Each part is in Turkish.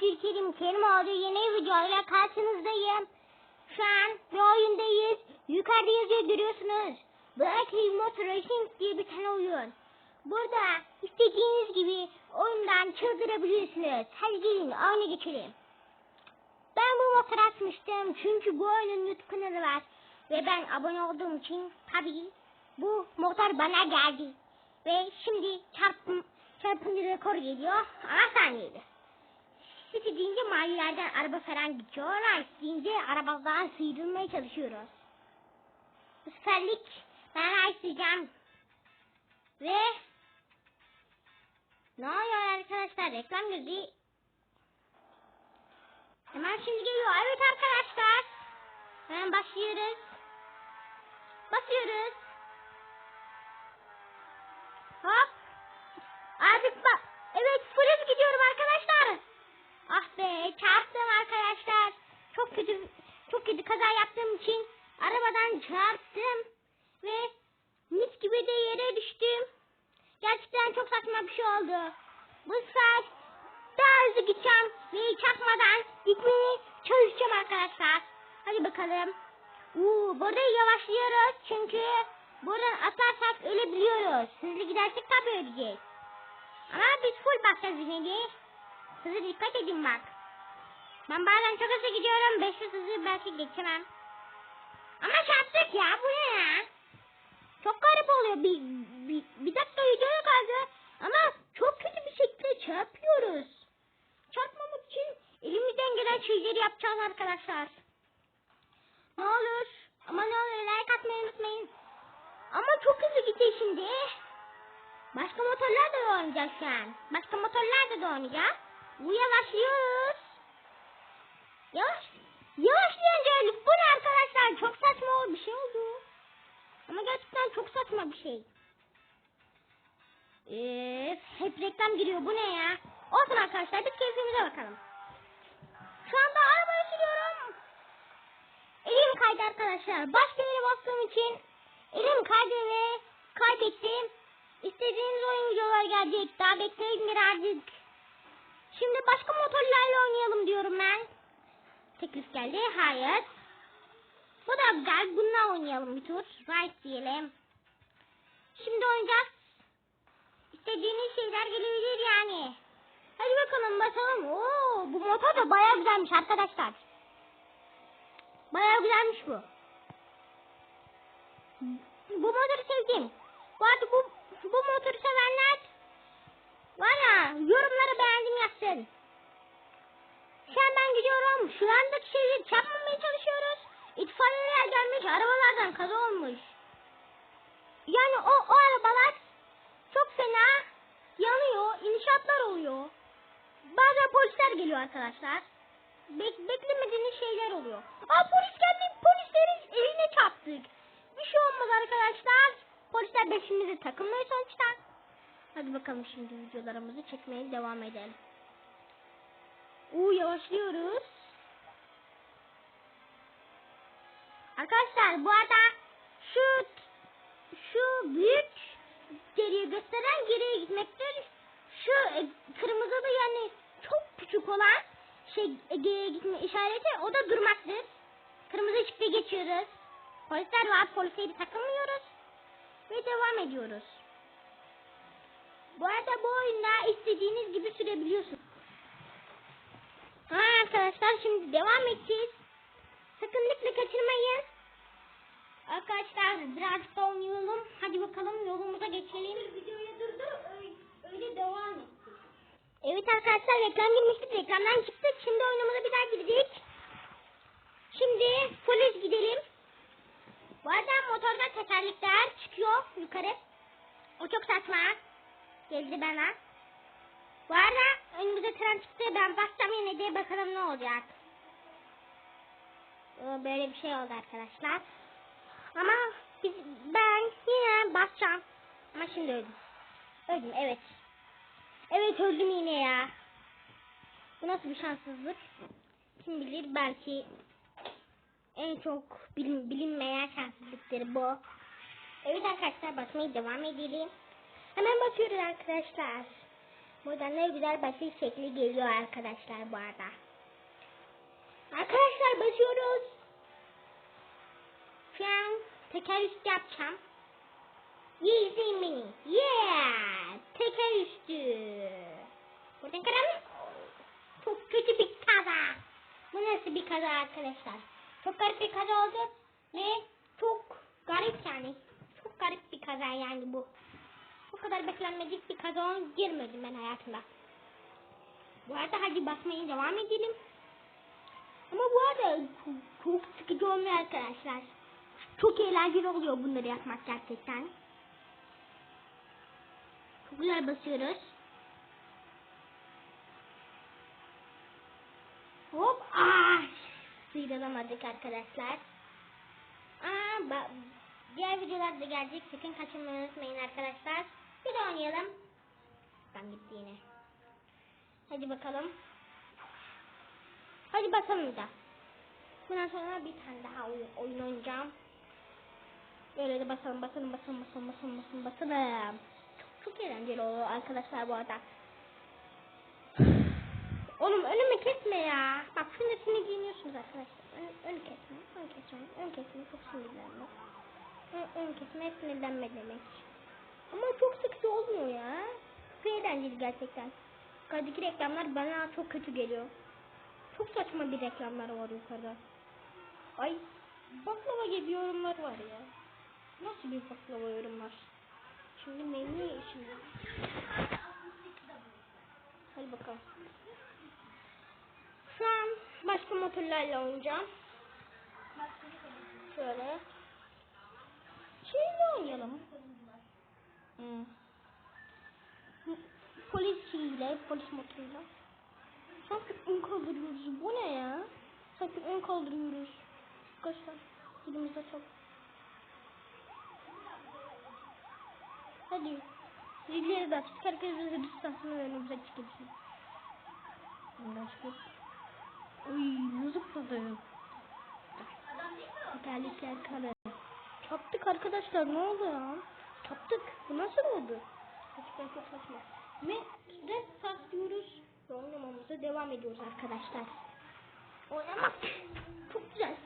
Türkiye'nin kelime olduğu yeni videoyla karşınızdayım. Şu an bir oyundayız. Yukarıda yazıyor görüyorsunuz. Black Remote Racing diye bir tane oyun. Burada istediğiniz gibi oyundan çıldırabilirsiniz. Hadi gelin oyuna geçelim. Ben bu motor açmıştım çünkü bu oyunun YouTube kanalı var. Ve ben abone olduğum için tabii bu motor bana geldi. Ve şimdi çarpım, çarpımcı rekor geliyor ama saniyede. İstediğince mahallelerden araba falan geçiyor ama isteyince arabadan sıyrılmaya çalışıyoruz. Bu seferlik ben açacağım. Ve ne oluyor arkadaşlar reklam girdi. Hemen şimdi geliyor. Evet arkadaşlar. Hemen başlıyoruz. Basıyoruz. Hop. Artık bak. Evet fırız gidiyorum arkadaşlar. Ah be çarptım arkadaşlar. Çok kötü çok kötü kaza yaptığım için arabadan çarptım. Ve mis gibi de yere düştüm. Gerçekten çok saçma bir şey oldu. Bu sefer daha hızlı gideceğim ve çakmadan gitmeye çalışacağım arkadaşlar. Hadi bakalım. Uuu burada yavaşlıyoruz çünkü buradan atlarsak ölebiliyoruz. Hızlı gidersek tabii öleceğiz. Ama biz full basacağız yine de. Hızlı dikkat edin bak. Ben bazen çok hızlı gidiyorum. 500 hızı belki geçemem. Ama çarptık ya. Bu ne ya? Çok garip oluyor. Bir, bir, bir dakika videoya kaldı. Ama çok kötü bir şekilde çarpıyoruz. Çarpmamak için elimizden gelen şeyleri yapacağız arkadaşlar. Ne olur. Ama ne olur like atmayı unutmayın. Ama çok hızlı gidiyor şimdi. Başka motorlar da oynayacağız şu an. Başka motorlar da oynayacağız. Bu yavaşlıyoruz. Yavaş. Yavaşlayınca öldük. Bu ne arkadaşlar? Çok saçma bir şey oldu. Ama gerçekten çok saçma bir şey. Eee, hep reklam giriyor. Bu ne ya? Olsun arkadaşlar biz keyfimize bakalım. Şu anda arabayı sürüyorum. Elim kaydı arkadaşlar. Başka yere bastığım için elim kaydı ve kaybettim. İstediğiniz oyun videolar gelecek. Daha bekleyin birazcık. Şimdi başka motorlarla oynayalım diyorum ben. Teklif geldi. Hayır. Bu da güzel. Bununla oynayalım bir tur. Right diyelim. Şimdi oynayacağız. İstediğiniz şeyler gelebilir yani. Hadi bakalım basalım. Oo, bu motor da bayağı güzelmiş arkadaşlar. Bayağı güzelmiş bu. Bu motoru sevdim. Bu arada bu, bu motoru sevenler var ya yorumlara beğendim yazsın. Şu an ben gidiyorum. Şu andaki şeyi çarpmamaya çalışıyoruz. İtfaiyeler gelmiş arabalardan kaza olmuş. Yani o, o arabalar çok fena yanıyor. inşaatlar oluyor. Bazen polisler geliyor arkadaşlar. Bek beklemediğiniz şeyler oluyor. Aa polis geldi. Polislerin eline çarptık. Bir şey olmaz arkadaşlar. Polisler peşimize takılmıyor sonuçta. Hadi bakalım şimdi videolarımızı çekmeye devam edelim. Uuu yavaşlıyoruz. Arkadaşlar bu arada şu şu büyük geriye gösteren geriye gitmektir. Şu e, kırmızı da yani çok küçük olan şey e, geriye gitme işareti o da durmaktır. Kırmızı ışıkta geçiyoruz. Polisler var polisleri takılmıyoruz. Ve devam ediyoruz. Bu arada bu oyunda istediğiniz gibi sürebiliyorsunuz. Ha arkadaşlar şimdi devam edeceğiz. Sakın lütfen kaçırmayın. Arkadaşlar birazcık da oynayalım. Hadi bakalım yolumuza geçelim. Videoyu durdur öyle, öyle devam et. Evet arkadaşlar reklam girmiştik. Reklamdan çıktık. Şimdi oyunumuza bir daha girdik. Şimdi polis gidelim. Bu arada motorda tekerlekler çıkıyor yukarı. O çok saçma. Geldi bana. Bu arada önümüze tren çıktı. Ben bassam yine de bakalım ne olacak. Ee, Böyle bir şey oldu arkadaşlar. Ama biz, ben yine basacağım. Ama şimdi öldüm. Öldüm evet. Evet öldüm yine ya. Bu nasıl bir şanssızlık? Kim bilir belki en çok bilin, bilinmeyen şanssızlıktır bu. Evet arkadaşlar basmaya devam edelim. Hemen bakıyoruz arkadaşlar. Buradan ne güzel basit şekli geliyor arkadaşlar bu arada. Arkadaşlar basıyoruz. Şu an teker üstü yapacağım. İyi izleyin beni. Yeah! Teker üstü. Buradan kıralım. Çok kötü bir kaza. Bu nasıl bir kaza arkadaşlar? Çok garip bir kaza oldu ve çok garip yani. Çok garip bir kaza yani bu. Kadar beklenmedik bir kaza girmedim ben hayatımda. Bu arada hadi basmaya devam edelim. Ama bu arada çok, sıkıcı olmuyor arkadaşlar. Çok eğlenceli oluyor bunları yapmak gerçekten. Çok güzel basıyoruz. Hop. Ah. Sıyrılamadık arkadaşlar. Aa, diğer videolar da gelecek. Sakın kaçırmayı unutmayın arkadaşlar. Bir oynayalım. Ben gitti yine. Hadi bakalım. Hadi basalım da. Bundan sonra bir tane daha oyun oynayacağım. Böyle de basalım basalım basalım basalım basalım basalım basalım. Çok, çok eğlenceli oluyor arkadaşlar bu arada. Oğlum önümü kesme ya. Bak şunun üstüne giyiniyorsunuz arkadaşlar. Ön, ön kesme, ön kesme, ön kesme çok sinirlenme. Ön, ön kesme sinirlenme demek. Ama çok sıkıcı olmuyor ya. Çok eğlenceli gerçekten. Yukarıdaki reklamlar bana çok kötü geliyor. Çok saçma bir reklamlar var yukarıda. Ay baklava gibi yorumlar var ya. Nasıl bir baklava yorum var? Şimdi menü şimdi. Hadi bakalım. Şu an başka motorlarla oynayacağım. Şöyle. Şeyle oynayalım. Hmm. Polis şeyiyle, polis motoruyla. Sanki ön kaldırıyoruz. Bu ne ya? Sanki ön kaldırıyoruz. Arkadaşlar elimizde çok. Hadi. Zilleri de açtık. Herkes bize distansını önümüze çıkıyorsun. Bundan çıkıp. Uy nasıl zıpladı? Tekerlekler kare. Çaptık arkadaşlar ne oldu ya? Çaptık. Bu nasıl oldu? Gerçekten çok saçma. Ve red saklıyoruz. Ve oynamamıza devam ediyoruz arkadaşlar. Oynamak çok güzel.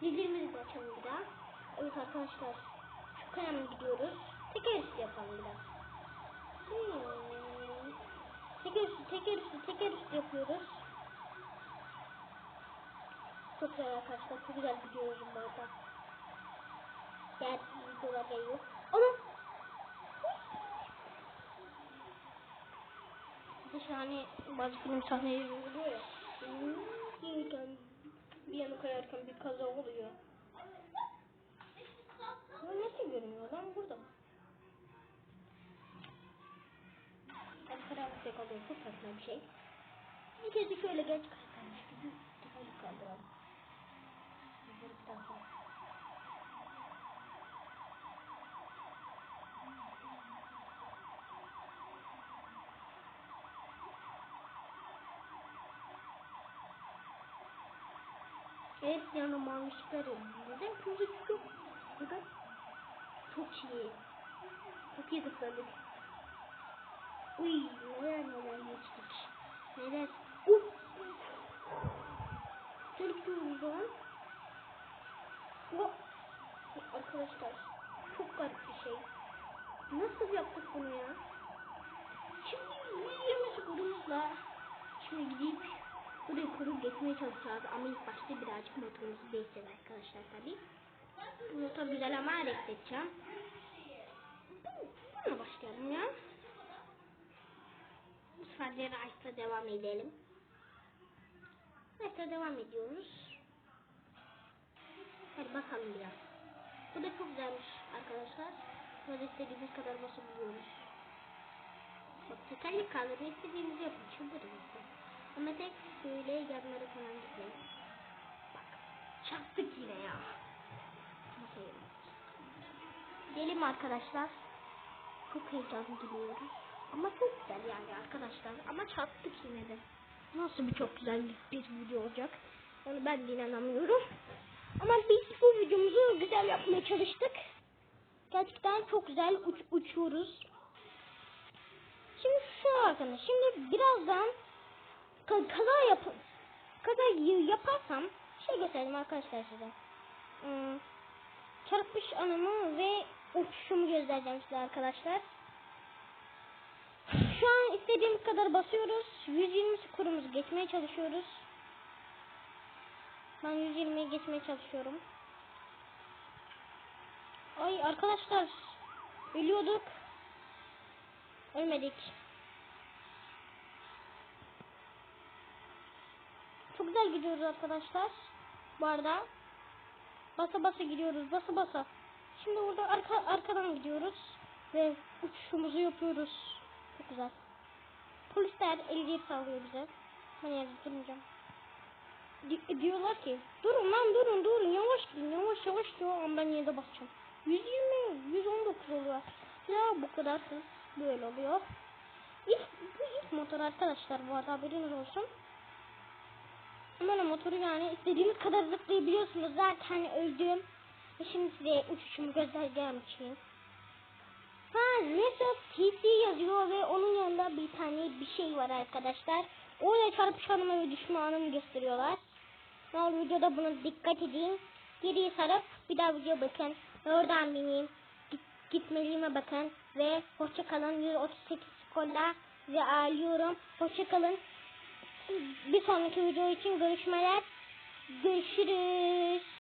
Zillerimizi de açalım bir daha. Evet arkadaşlar. Çok önemli gidiyoruz. Teker üstü yapalım biraz. Hmm. Teker üstü, teker üstü, teker üstü yapıyoruz. Çok güzel arkadaşlar. Çok güzel gidiyoruz bu arada. Diğer videolar geliyor. Ama bir şahane bazı film sahneleri oluyor ya. Gelirken bir yana kayarken bir kaza oluyor. Ama nasıl görünüyor lan burada? Hadi karanlıkta kalıyor. Çok saçma bir şey. Bir kez şöyle geç kalkmış gibi kafayı kaldıralım. Vurduktan sonra. Evet yanıma almışlar Neden kimse yok? Neden? Çok iyi. Çok iyi tıkladık. Uy neler neler geçtik. Neler? Uf. Şöyle gidiyoruz o zaman. Hop. Arkadaşlar çok garip bir şey. Nasıl yaptık bunu ya? Şimdi yürüyemez kurumuzla. Şimdi gidip buraya kurup geçmeye çalışacağız ama ilk başta birazcık motorumuzu değiştireceğiz arkadaşlar tabi. Motor güzel ama hareket edeceğim. Buna başlayalım ya. Bu sefer Rice'la devam edelim. Rice'la devam ediyoruz. Hadi bakalım biraz. Bu da çok güzelmiş arkadaşlar. Böyle istediğimiz kadar basabiliyoruz. Bak tekerlek kaldırma istediğimizi yapın. Çıldırın. Ama tek şöyle yanlara falan gitmeyin. Bak çarptık yine ya. Gidelim arkadaşlar. Çok heyecanlı gidiyoruz. Ama çok güzel yani arkadaşlar. Ama çarptık yine de. Nasıl bir çok güzel bir video olacak. Onu ben de inanamıyorum. Ama biz bu videomuzu güzel yapmaya çalıştık. Gerçekten çok güzel uç uçuyoruz. Şimdi şu bakın şimdi birazdan kaza yapın. Kaza yaparsam şey göstereyim arkadaşlar size. Hmm, çarpış anımı ve uçuşumu göstereceğim size arkadaşlar. Şu an istediğimiz kadar basıyoruz. 120 skorumuzu geçmeye çalışıyoruz. Ben 120'yi geçmeye çalışıyorum. Ay arkadaşlar ölüyorduk. Ölmedik. Çok güzel gidiyoruz arkadaşlar. Bu arada basa basa gidiyoruz. Basa basa. Şimdi burada arka arkadan gidiyoruz ve uçuşumuzu yapıyoruz. Çok güzel. Polisler ehliyet sağlıyor bize. Ben yerde durmayacağım. Di- diyorlar ki durun lan durun durun yavaş gidin yavaş yavaş diyor ama ben yine de basacağım. 120 119 oluyor. Ya bu kadar hız böyle oluyor. İlk, bu ilk motor arkadaşlar bu arada haberiniz olsun. Böyle motoru yani istediğiniz kadar zıplayabiliyorsunuz. Zaten öldüm. Şimdi size uçuşumu göstereceğim için. Ha Reset TC yazıyor ve onun yanında bir tane bir şey var arkadaşlar. Oraya çarpışanımı ve düşmanımı gösteriyorlar. Ne videoda buna dikkat edin. Geriye sarıp bir daha video bakın. Oradan benim git, gitmeliğime bakın. Ve hoşça kalın. 138 skorla ve ağlıyorum. Hoşça kalın. Bir sonraki video için görüşmeler. Görüşürüz.